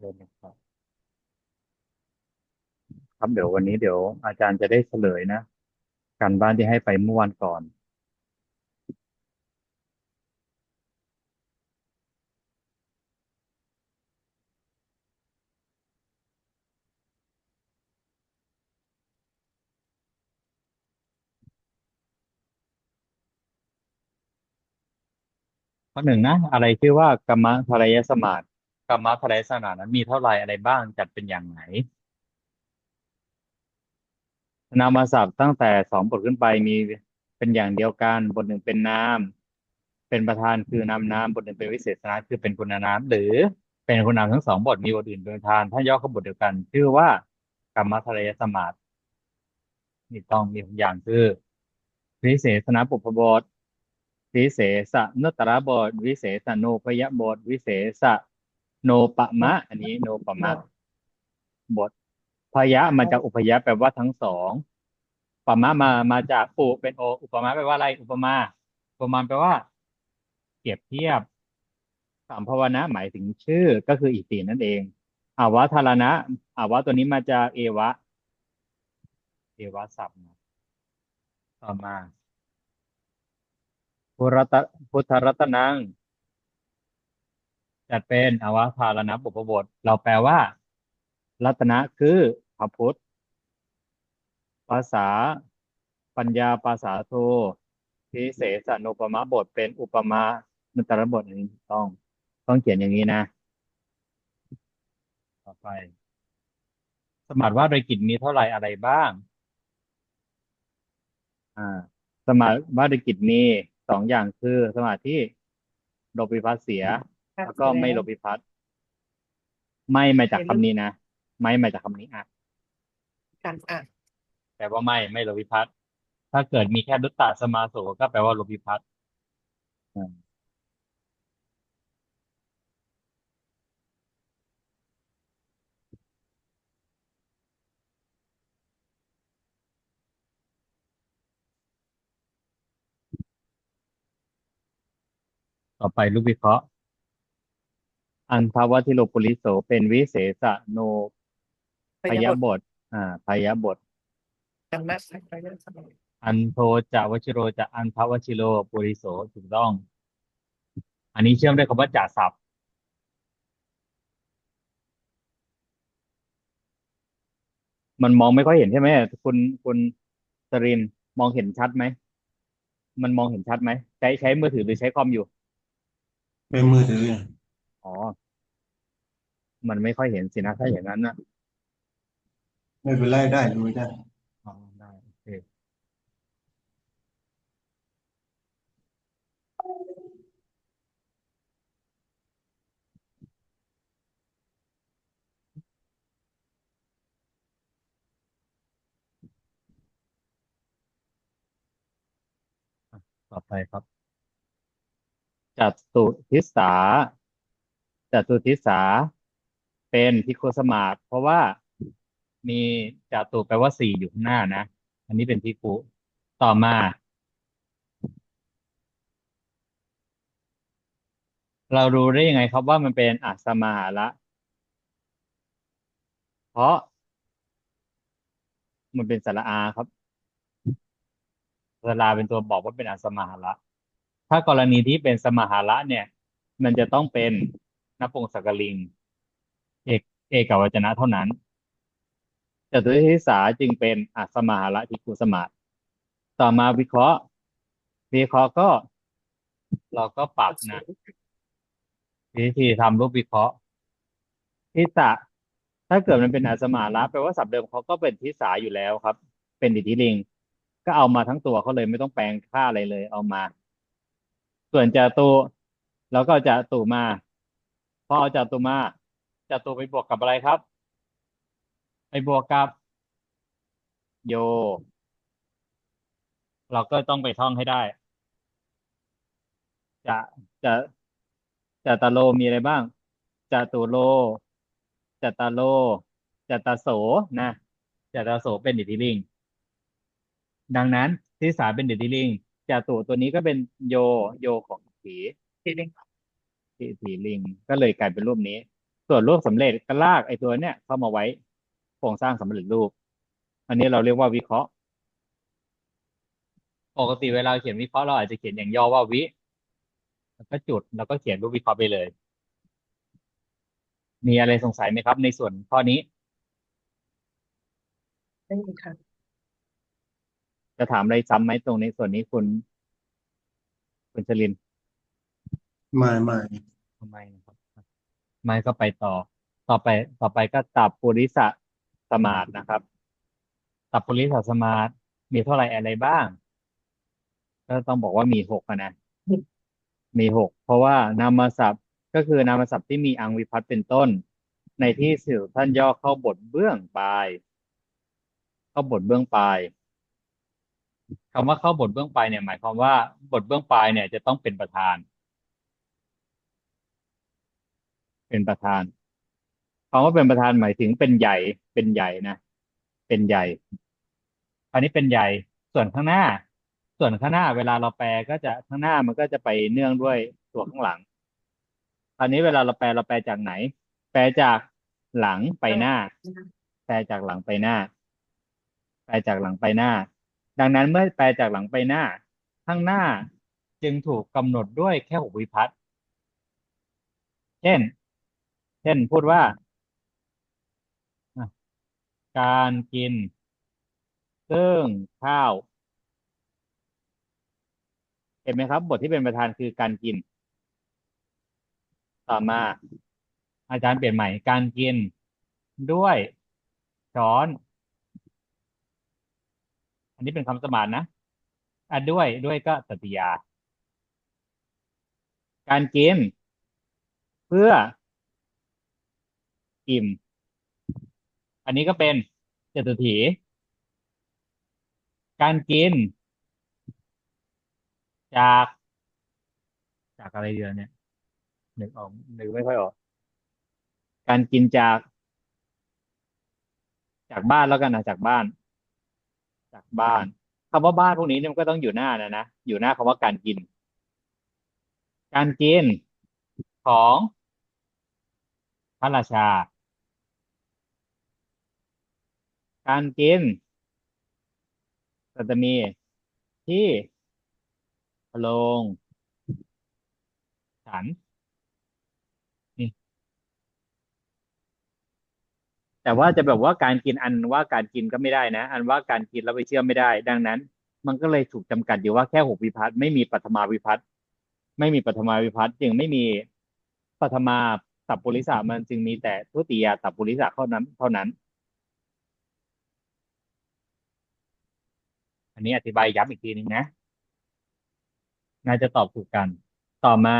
เริ่มนะครับครับเดี๋ยววันนี้เดี๋ยวอาจารย์จะได้เฉลยนะการบ้านที่ให้ไปเมื่อวันก่อนข้อหนึ่งนะ อะไรชื่อว่ากรรมทรยสมาส กรรมทรยสมาสนั้นมีเท่าไหร่อะไรบ้างจัดเป็นอย่างไหน นามศัพท์ตั้งแต่สองบทขึ้นไปมีเป็นอย่างเดียวกันบทหนึ่งเป็นนาม เป็นประธานคือนามนามบทหนึ่งเป็นวิเศษณะคือเป็นคุณนามหรือเป็นคุณนามทั้งสองบทมีบทอื่นเป็นประธาน ถ้าย่อเข้าบทเดียวกัน ชื่อว่ากรรมทรยสมาสนี่ต้องมีอย่างคือวิเศษณปุพบทวิเศษนตรบทวิเศษโนพยบทวิเศษ โนปะมะ อันนี้ โนปะมะ บทพยะมาจากอุพยะแปลว่าทั้งสองปะมะมามาจากอุเป็นโอ อุปมาแปลว่าอะไร อุปมาอุปมาแปลว่า เปรียบเทียบสามภาวนะหมายถึงชื่อก็คืออิตินั่นเองอาวะธารณะอาวะตัวนี้มาจากเอวะ เอวะศัพท์นะต่อมาพุทธพุทธรัตนัง จัดเป็นอวธารณบุพบท เราแปลว่า รัตนะคือพระพุทธ ภาษา ปัญญาภาษาโทพิเศษนุปมาบทเป็นอุปมานุตรบทอันนี้ต้อง ต้องเขียนอย่างนี้นะ ต่อไป สมาธิว่าโดยกิจมีเท่าไหร่อะไรบ้าง อ่า สมาธิว่าโดยกิจมีสองอย่างคือ สมาธิโลภิพัสเสีย แล้วก็ไม่โลภิพัสไม่มาจากคำนี้นะไม่มาจากคำนี้อะกันอะแปลว่าไม่ไม่โลภิพัสถ้าเกิดมีแค่ดุตตะสมาโสก็แปลว่าโลภิพัสอ่าต่อไปลูกวิเคราะห์ อันภาวะทิโลปุริโสเป็นวิเศษโนพยบท อ่าพยบทกันนะไปเรื่องสมัยอันโทจะวชิโรจะอันทวชิโรปุริโสถูกต้อง อันนี้เชื่อมด้วยคำว่าจ่าศัพท์มันมองไม่ค่อยเห็นใช่ไหมคุณคุณสรินมองเห็นชัดไหม มันมองเห็นชัดไหม ใช้ใช้มือถือหรือใช้คอมอยู่ เป็นมือถือ อ๋อ มันไม่ค่อยเห็นสินะ ถ้าอย่างนั้นนะไม่เป็นไรได้ดูได้ อ๋อได้โอเคต่อไปครับ จัตุทิสา จตุทิสาเป็นพิโคสมาสเพราะว่ามีจตุแปลว่าสี่อยู่ข้างหน้านะ อันนี้เป็นพิคุต่อมา เรารู้ได้ยังไงครับว่ามันเป็นอัสมาหาระเพราะ มันเป็นสระอาครับสระาเป็นตัวบอกว่าเป็นอัสมาหาระถ้ากรณีที่เป็นสมาหาระเนี่ย มันจะต้องเป็น นปงสกลิง เอกเอกวจนะเท่านั้นจตุทิสาจึงเป็นอัสมาหาระทิคุสมาต่อมาวิเคราะห์ วิเคราะห์ก็ เราก็ปรับนะวิธีทำรูปวิเคราะห์ทิสะถ้าเกิดมันเป็นอาสมาระแปลว่าศัพท์เดิมเขาก็เป็นทิสาอยู่แล้วครับ เป็นอิทิลิง ก็เอามาทั้งตัวเขาเลยไม่ต้องแปลงค่าอะไรเลย เอามา ส่วนจาตุแล้วก็จาตุมา พอเอาจาตุมาจาตุไปบวกกับอะไรครับ ไปบวกกับ โย เราก็ต้องไปท่องให้ได้ จะจะจะตโลมีอะไรบ้างจะตุโลจะตโลจะตโสนะจะตโสเป็นอิทธิลิง ดังนั้นที่สามเป็นอิทธิลิงจะตุตัวนี้ก็เป็นโยโยของผีทีนึง ที่สีลิง ก็เลยกลายเป็นรูปนี้ ส่วนรูปสำเร็จก็ลากไอ้ตัวเนี้ยเข้ามาไว้โครงสร้างสำเร็จรูป อันนี้เราเรียกว่าวิเคราะห์ ปกติเวลาเขียนวิเคราะห์เราอาจจะเขียนอย่างย่อว่าวิแล้วก็จุดแล้วก็เขียนรูปวิเคราะห์ไปเลย มีอะไรสงสัยไหมครับ ในส่วนข้อนี้ไม่มีค่ะจะถามอะไรซ้ำไหมตรงในส่วนนี้คุณ คุณชลิน ไม่ไม่ทำไมนะครับไม่ก็ไปต่อ ต่อไปต่อไปก็ตับปุริสสมาสนะครับ ตับปุริสสมาสมีเท่าไหร่อะไรบ้าง ก็ต้องบอกว่ามีหกนะมีหกเพราะว่านามศัพท์ก็คือนามศัพท์ที่มีอังวิภัตเป็นต้น ในที่สื่อท่านย่อเข้าบทเบื้องปลาย เข้าบทเบื้องปลายคำว่าเข้าบทเบื้องปลายเนี่ยหมายความว่าบทเบื้องปลายเนี่ยจะต้องเป็นประธาน เป็นประธานคำว่าเป็นประธานหมายถึงเป็นใหญ่ เป็นใหญ่นะ เป็นใหญ่ อันนี้เป็นใหญ่ ส่วนข้างหน้า ส่วนข้างหน้า เวลาเราแปลก็จะข้างหน้ามันก็จะไปเนื่องด้วยตัวข้างหลัง อันนี้เวลาเราแปลเราแปลจากไหน แปลจากหลังไปหน้า แปลจากหลังไปหน้า แปลจากหลังไปหน้า ดังนั้นเมื่อแปลจากหลังไปหน้า ข้างหน้าจึงถูกกำหนดด้วยแค่หกวิพัตน์เช่น ช่นพูดว่า การกิน ซึ่งข้าว เห็นไหมครับ บทที่เป็นประธานคือการกิน ต่อมา อาจารย์เปลี่ยนใหม่ การกินด้วยช้อน อันนี้เป็นคำสมานนะอะด้วยด้วยก็ตติยา การกิน เพื่อ อิ่ม อันนี้ก็เป็นจตุถี การกิน จาก จากอะไรเดือนเนี่ยนึกออกหนึกไม่ค่อยออก การกินจาก จากบ้านแล้วกันนะจากบ้าน จากบ้านคำว่าบ้านพวกนี้เนี่ยมันก็ต้องอยู่หน้านะนะอยู่หน้าคำว่าการกิน การกินของพระราชา การกินสัตตมีที่พระโรงฉันแต่ว่าจะแบบว่าการกินอันว่าการกินก็ไม่ได้นะ อันว่าการกินแล้วไปเชื่อไม่ได้ ดังนั้น มันก็เลยถูกจำกัดอยู่ว่าแค่หกวิพัตน์ไม่มีปัทมาวิพัตน์ไม่มีปัทมาวิพัตน์จึงไม่มีปัทมาตับปุริสามันจึงมีแต่ทุติยาตับปุริสาเท่านั้นเท่านั้น อันนี้อธิบายย้ำอีกทีหนึ่งนะน่าจะตอบถูกกัน ต่อมา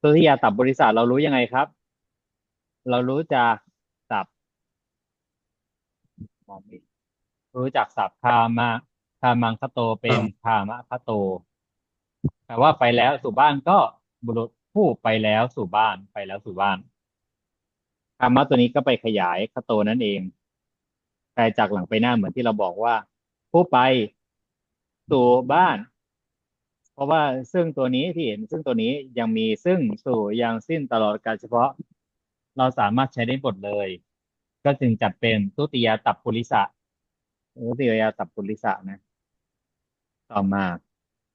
ทุติยาตับบริษัทเรารู้ยังไงครับ เรารู้จากศัพท์มองไม่เห็นรู้จากศัพท์คามาคามังคโตเป็นคามะคโตแปลว่าไปแล้วสู่บ้านก็บุรุษผู้ไปแล้วสู่บ้านไปแล้วสู่บ้านคามะตัวนี้ก็ไปขยายคโตนั่นเองแปลจากหลังไปหน้าเหมือนที่เราบอกว่า ผู้ไป สู่บ้าน เพราะว่าซึ่งตัวนี้ที่เห็นซึ่งตัวนี้ยังมีซึ่งสู่ยังสิ้นตลอดกาลเฉพาะ เราสามารถใช้ได้หมดเลย ก็จึงจัดเป็นทุติยาตับปุริสะทุติยาตับปุริสะนะ ต่อมา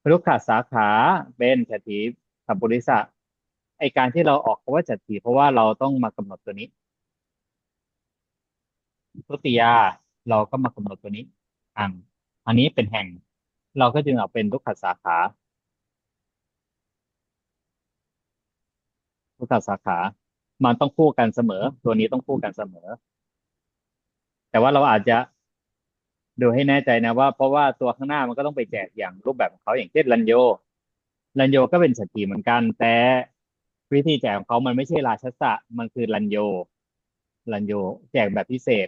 รุกขสาขาเป็นจติตับปุริสะไอการที่เราออกคำว่าจติเพราะว่าเราต้องมากำหนดตัวนี้ทุติยาเราก็มากำหนดตัวนี้อังอันนี้เป็นแห่ง เราก็จึงเอาเป็นทุกขสาขาทุกขสาขา มันต้องคู่กันเสมอ ตัวนี้ต้องคู่กันเสมอ แต่ว่าเราอาจจะดูให้แน่ใจนะว่า เพราะว่าตัวข้างหน้ามันก็ต้องไปแจกอย่างรูปแบบของเขาอย่างเช่นรันโยรันโยก็เป็นสตรีเหมือนกัน แต่วิธีแจกของเขามันไม่ใช่ราชสะมันคือรันโยรันโยแจกแบบพิเศษ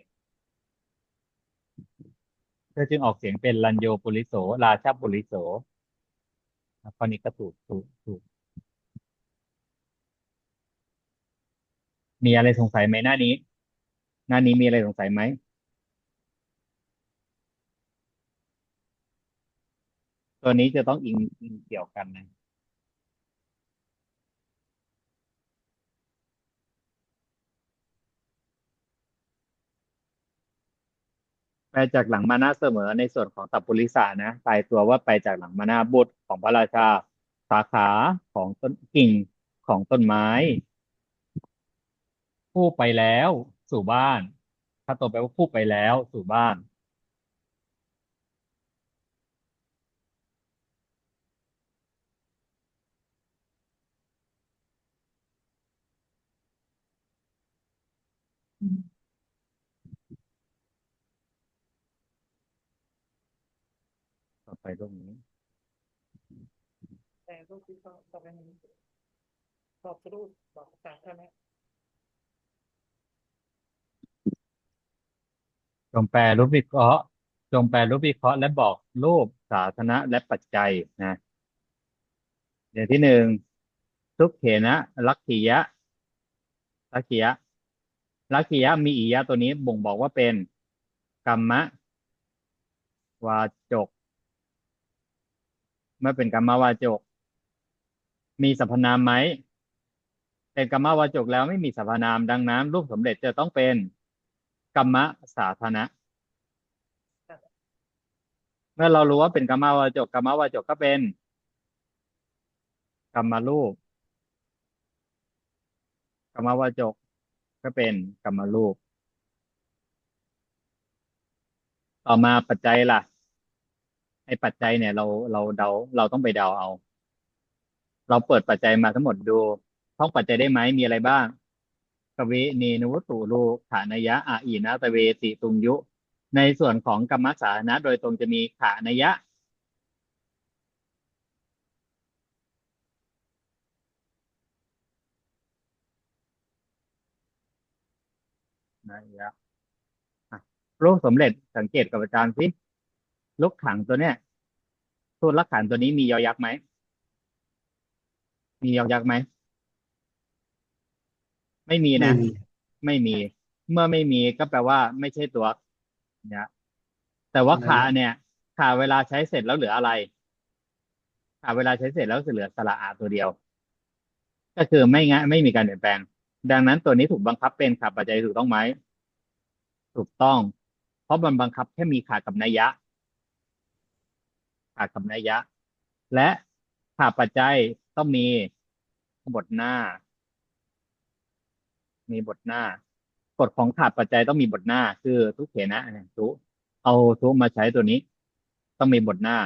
ธอจึงออกเสียงเป็นรันโยปุริโส ราชาปุริโสข้อนี้ก็ถูกถูกถูก มีอะไรสงสัยไหมหน้านี้ หน้านี้มีอะไรสงสัยไหม ตัวนี้จะต้องอิงอิงเกี่ยวกันนะ ไปจากหลังมานาเสมอในส่วนของตับปุริสานะตายตัวว่าไปจากหลังมานาบุตรของพระราชา สาขาของต้นกิ่งของต้นไม้ ผู้ไปแล้ว สู่บ้าน ถ้าตัวแปลว่าผู้ไปแล้ว สู่บ้าน ไปตรงนี้ แต่รูปที่เขาตอบไปนี้ตอบรูปบอกสาธารณะจงแปลรูปวิเคราะห์ จงแปลรูปวิเคราะห์และบอกรูปสาธารณะและปัจจัยนะอย่างที่หนึ่งทุกเขนะลักขิยะลักขิยะลักขิยะมีอียะตัวนี้บ่งบอกว่าเป็นกรรมะวาจก เมื่อเป็นกรรมวาจก มีสรรพนามไหมเป็นกรรมวาจกแล้วไม่มีสรรพนามดังนั้นรูปสำเร็จจะต้องเป็นกรรมสาธาณะเมื่อเรารู้ว่าเป็นกรรมวาจกกรรมวาจกก็เป็น กรรมรูปกรรมวาจกก็เป็นกรรมรูป ต่อมาปัจจัยล่ะ ไอ้ปัจจัยเนี่ยเราเราเดาเราต้องไปเดาเอา เราเปิดปัจจัยมาทั้งหมดดูท่องปัจจัยได้ไหมมีอะไรบ้างกเวเนนวตุรูขานยะอาอีนาตเวติตุงยุ ในส่วนของกรรมสาธารณะโดยตรงจะมีขานยะนัยะอะรูปสำเร็จสังเกตกับอาจารย์สิ ลูกขังตัวเนี้ยตัวลักขังตัวนี้มียอยักษ์ไหม มียอยักษ์ไหม ไม่มีไม่นะมีไม่มี เมื่อไม่มีก็แปลว่าไม่ใช่ตัวเนี่ยแต่ว่าขาเนี่ยขาเวลาใช้เสร็จแล้วเหลืออะไรขาเวลาใช้เสร็จแล้วจะเหลือสระอาตัวเดียว ก็คือไม่งะไม่มีการเปลี่ยนแปลง ดังนั้นตัวนี้ถูกบังคับเป็นขาปัจจัยถูกต้องไหม ถูกต้อง เพราะมันบังคับแค่มีขากับนัยยะ ขากับนัยยะ และขาปัจจัยต้องมีบทหน้า มีบทหน้ากฎของขาดปัจจัยต้องมีบทหน้า คือทุกเขนะเนี่ยทุเอาทุมาใช้ตัวนี้ ต้องมีบทหน้า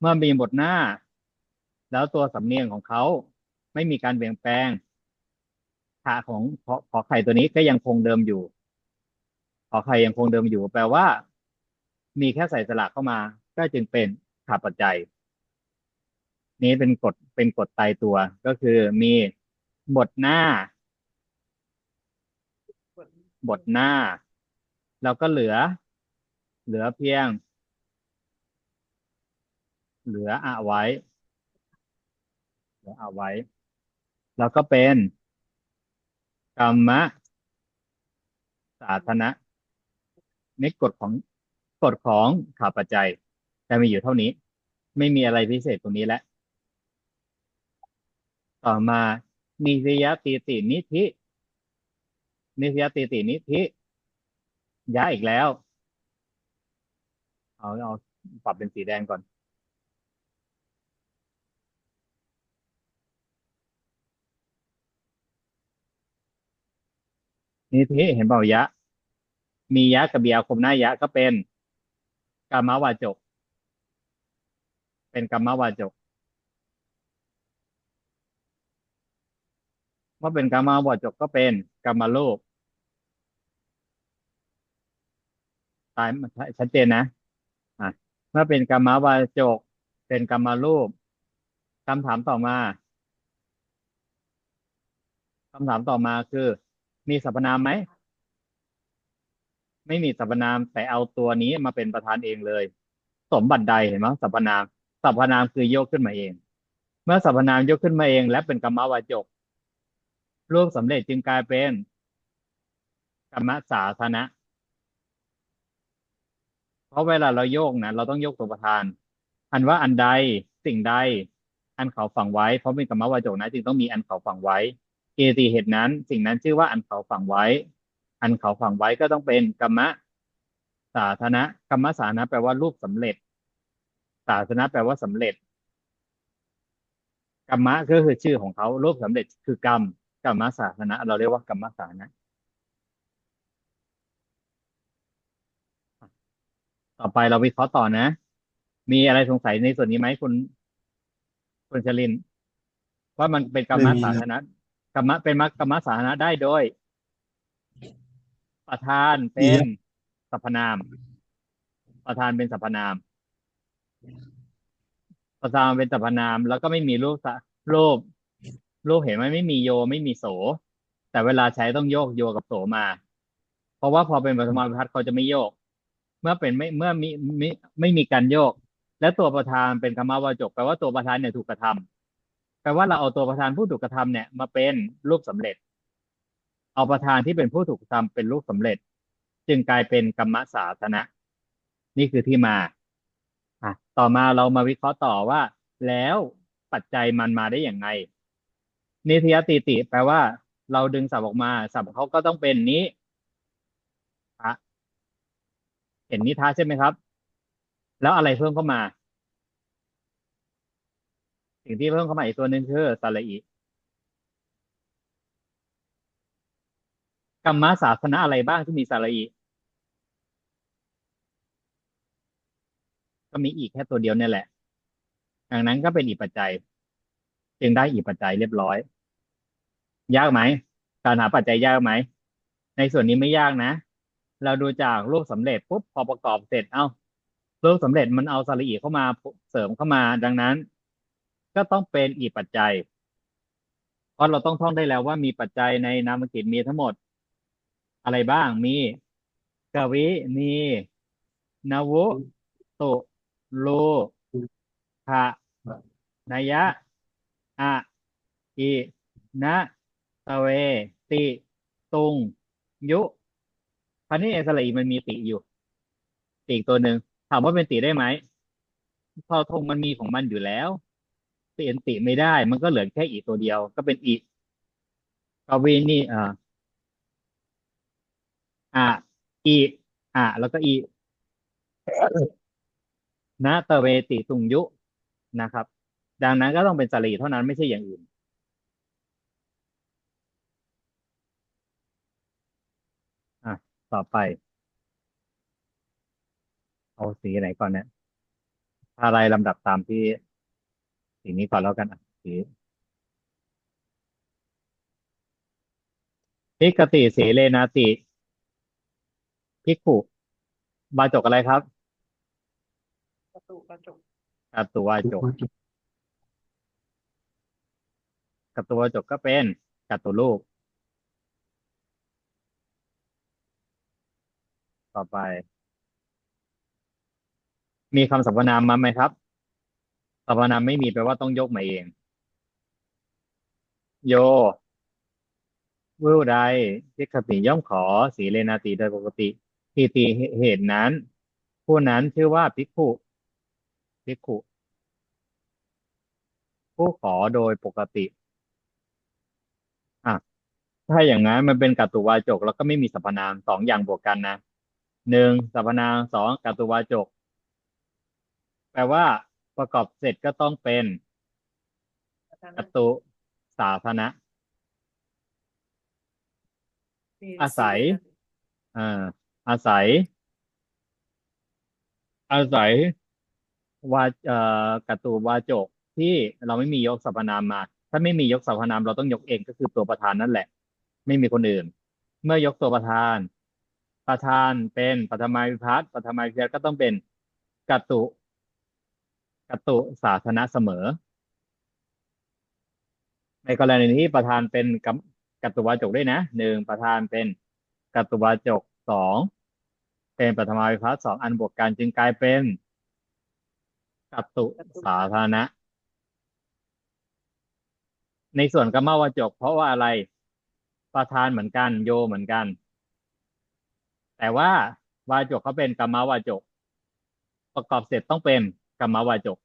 เมื่อมีบทหน้า แล้วตัวสำเนียงของเขาไม่มีการเปลี่ยนแปลงขาของขอขอไข่ตัวนี้ก็ยังคงเดิมอยู่ ขอไข่ยังคงเดิมอยู่ แปลว่า มีแค่ใส่สระเข้ามา ก็จึงเป็น ขาปัจจัย นี้เป็นกฎเป็นกฎตายตัวก็คือมีบทหน้า บทหน้าเราก็เหลือ เหลือเพียง เหลืออะไว้ เหลืออะไว้ แล้วก็เป็น กรรมะ สาธารณะนี่กฎของกฎของขาปัจจัย จะมีอยู่เท่านี้ ไม่มีอะไรพิเศษตรงนี้แล้วต่อมานิสยติตินิธินิสยติตินิธิย้ายอีกแล้ว เอาเอาปรับเป็นสีแดงก่อน นิธิเห็นเปล่ายะ มียะกับเบียคมหน้ายะก็เป็นกรรมวาจก เป็นกรรมวาจกเมื่อเป็นกรรมวาจกก็เป็นกรรมรูปตายชัดเจนนะอะเมื่อเป็นกรรมวาจก เป็นกรรมรูปคำถามต่อมาคำถามต่อมาคือ มีสรรพนามไหมไม่มีสรรพนามแต่เอาตัวนี้มาเป็นประธานเองเลย สมบัติใดเห็นไหมสรรพนาม รรพนามคือโยกขึ้นมาเอง เมื่อสรรพนามยกขึ้นมาเองและเป็นกรรมวาจกรูปสำเร็จจึงกลายเป็นกรรมสาธาระเพราะเวลาเราโยกนะเราต้องโยกตัวประธาน อันว่าอันใดสิ่งใด อันเขาฝังไว้ เพราะเป็นกรรมวาจกนะจึงต้องมีอันเขาฝังไว้เกติเหตุนั้น สิ่งนั้นชื่อว่าอันเขาฝังไว้ อันเขาฝังไว้ก็ต้องเป็นกรรมะสาธนะ กรรมสาธนะแปลว่ารูปสำเร็จ สาธนะแปลว่าสำเร็จกรรมะก็คือชื่อของเขารูปสำเร็จคือกรรมกรรมสาธนะเราเรียกว่ากรรมสาธนะต่อไปเราวิเคราะห์ต่อนะ มีอะไรสงสัยในส่วนนี้ไหมคุณคุณชลิน ว่ามันเป็นกรรมไม่มีสาคธรับนะกรรมะเป็นมรรคกรรมสาธนะได้โดย ประธานเป็อีนสรรพนาม ประธานเป็นสรรพนาม ประธานเป็นสรรพนาม แล้วก็ไม่มีรูปสะรูปรูปเห็นไหมไม่มีโยไม่มีโส แต่เวลาใช้ต้องโยกโยกับโสมา เพราะว่าพอเป็นปฐมาวิพัฒน์เขาจะไม่โยก เมื่อเป็นไม่เมื่อมีไม่ไม่มีการโยก และตัวประธานเป็นคำวาจกแปลว่าตัวประธานเนี่ยถูกกระทำแปลว่าเราเอาตัวประธานผู้ถูกกระทำเนี่ยมาเป็นรูปสำเร็จ เอาประธานที่เป็นผู้ถูกกระทำเป็นรูปสำเร็จ จึงกลายเป็นกรรมสาธนะ นี่คือที่มา อะต่อมาเรามาวิเคราะห์ต่อว่า แล้วปัจจัยมันมาได้อย่างไงนิทยติติ แปลว่า เราดึงศัพท์ออกมาศัพท์เขาก็ต้องเป็นนี้อะเห็นนิทาใช่ไหมครับ แล้วอะไรเพิ่มเข้ามาสิ่งที่เพิ่มเข้ามาอีกตัวหนึ่งคือสระอีกรรมศาสนาอะไรบ้างที่มีสระอี ก็มีอีกแค่ตัวเดียวเนี่ยแหละ ดังนั้นก็เป็นอีกปัจจัย จึงได้อีกปัจจัยเรียบร้อย ยากไหมการหาปัจจัยยากไหม ในส่วนนี้ไม่ยากนะ เราดูจากรูปสำเร็จปุ๊บพอประกอบเสร็จ เอ้ารูปสำเร็จมันเอาสระอีเข้ามาเสริมเข้ามา ดังนั้น ก็ต้องเป็นอีกปัจจัย เพราะเราต้องท่องได้แล้วว่ามีปัจจัยในนามกิจมีทั้งหมด อะไรบ้างมีกวิมีนาวุตุ โลูภะนยะอะอินะตะเว ติ ตุง ยุคราวนี้เอสระอีมันมีติอยู่ ติอีกตัวหนึ่งถามว่าเป็นติได้ไหมพอทงมันมีของมันอยู่แล้ว เปลี่ยนติไม่ได้ มันก็เหลือแค่อีตัวเดียว ก็เป็นอีกวีนี่อ่าอะอีอะแล้วก็อี นะตะเวติตุงยุนะครับ ดังนั้นก็ต้องเป็นสรีเท่านั้นไม่ใช่อย่างอื่น อะ ต่อไป เอาสีไหนก่อนเนี่ยอะไรลำดับตามที่สีนี้ก่อนแล้วกันอะสีพิกติสีเลนาติพิกขุบาจกอะไรครับ ตูกระจกกัตตุวาจกกัตตุวาจกก็เป็นกัตตุลูก ต่อไป มีคำสรรพนามมาไหมครับสรรพนามไม่มีแปลว่าต้องยกมาเอง โยวิวใดทิคติย่อมขอสีเลนาติโดยปกติทีติเหตุนั้น ผู้นั้นชื่อว่าภิกขุ ภิกขุผู้ขอโดยปกติ อะ ถ้าอย่างนั้นมันเป็นกัตตุวาจก แล้วก็ไม่มีสรรพนามสองอย่างบวกกันนะหนึ่งสรรพนามสองกัตตุวาจก แปลว่า ประกอบเสร็จก็ต้องเป็นประธานกัตตุสาธนะมีอาศัยอ่าอาศัย อาศัย วาเอ่อกัตตุวาจกที่เราไม่มียกสรรพนามมา ถ้าไม่มียกสรรพนามเราต้องยกเองก็คือตัวประธานนั่นแหละ ไม่มีคนอื่น เมื่อยกตัวประธาน ประธานเป็นปฐมาวิภัตปฐมาวิภัตก็ต้องเป็นกัตตุกัตตุสาธนะเสมอ ในกรณีที่ประธานเป็นกัมกัตตุวาจกด้วยนะหนึ่งประธานเป็นกัตตุวาจกสองเป็นปฐมาวิภัตสองอันบวกกันจึงกลายเป็น กัตตุสาธารณะ ในส่วนกรรมวาจก เพราะว่าอะไรประธานเหมือนกัน โยเหมือนกัน แต่ว่าวาจกเขาเป็นกรรมวาจก ประกอบเสร็จต้องเป็นกรรมวาจก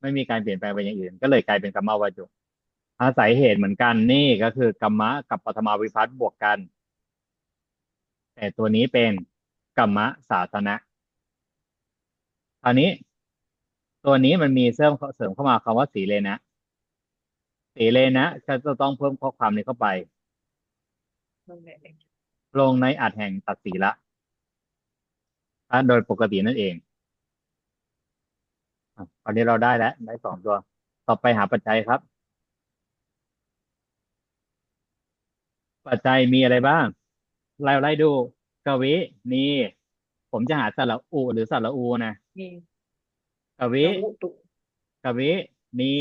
ไม่มีการเปลี่ยนแปลงไปอย่างอื่น ก็เลยกลายเป็นกรรมวาจก อาศัยเหตุเหมือนกันนี่ก็คือกรรมะกับปฐมาวิภัตบวกกัน แต่ตัวนี้เป็นกัมมะสาสนะ คราวนี้ ตัวนี้มันมีเสริมเสริมเข้ามาคำว่าสีเลนะ สีเลนะจะต้องเพิ่มข้อความนี้เข้าไป ลงในอัดแห่งตัดสีละอะโดยปกตินั่นเองตอนนี้เราได้แล้วได้สองตัว ต่อไปหาปัจจัยครับ ปัจจัยมีอะไรบ้างไล่ไล่ดูกวินี ผมจะหาสระอูหรือสระอูนะมีกวินวุตุกวินี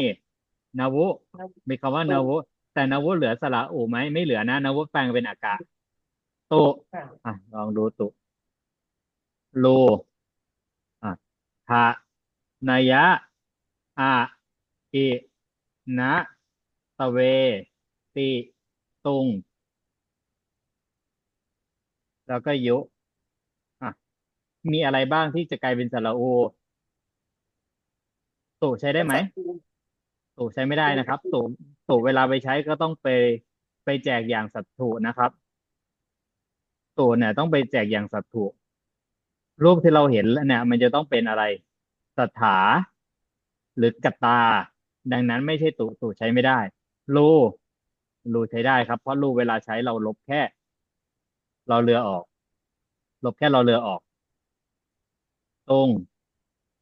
นาวุนาวุมีคำว่าตุนาวุแต่นาวุเหลือสระอูไหมไม่เหลือนะนาวุแปลงเป็นอากาศตุค่ะอะลองดูตุลูอะทะนายะอะอินะตะเว ติตุง แล้วก็ยุอะ มีอะไรบ้างที่จะกลายเป็นสระอูตุใช้ได้ไหมตู่ใช้ไม่ได้นะครับตู่ตู่เวลาไปใช้ก็ต้องไปไปแจกอย่างสัตถุนะครับตู่เนี่ยต้องไปแจกอย่างสัตถุรูปที่เราเห็นแล้วเนี่ยมันจะต้องเป็นอะไรสัทธาหรือกัตตา ดังนั้นไม่ใช่ตู่ตู่ใช้ไม่ได้ รูรูใช้ได้ครับ เพราะรูเวลาใช้เราลบแค่ เราเรือออก ลบแค่เราเรือออก ตรง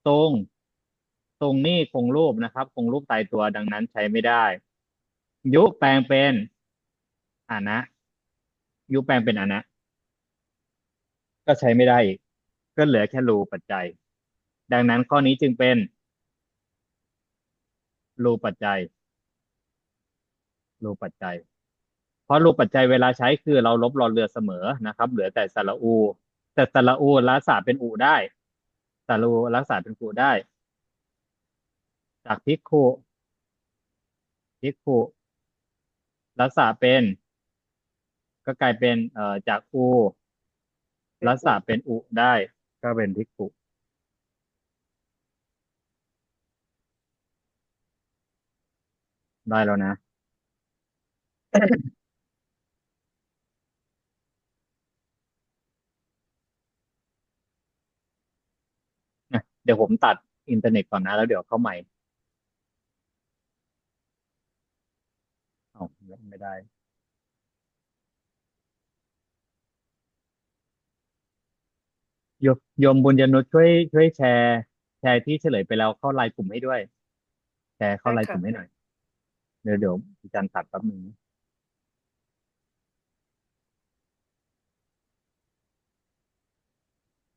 ตรง ตรงนี่คงรูปนะครับ คงรูปตายตัวดังนั้นใช้ไม่ได้ ยุแปลงเป็นอานะ ยุแปลงเป็นอานะ ก็ใช้ไม่ได้อีก ก็เหลือแค่รูปัจจัย ดังนั้นข้อนี้จึงเป็น รูปัจจัย รูปัจจัย เพราะรูปัจจัยเวลาใช้คือเราลบรอเรือเสมอนะครับ เหลือแต่สระอู แต่สระอูรักษาเป็นอูได้ สระอูรักษาเป็นอูได้ จากพิกขุพิกขุรักษาเป็น ก็กลายเป็นเอ่อจากอูรักษาเป็นอุได้ ก็เป็นพิกขุได้แล้วนะ นะเดี๋ยวผมตัดอินเทอร์เน็ตก่อนนะ แล้วเดี๋ยวเข้าใหม่เอาไม่ได้โยมโยมบุญญนุชช่วย ช่วยแชร์ แชร์ที่เฉลยไปแล้วเข้าไลน์กลุ่มให้ด้วย แชร์เข้าไลน์กลุ่มให้หน่อย เดี๋ยวเดี๋ยวอาจารย์ตัดแป๊บนึงนะ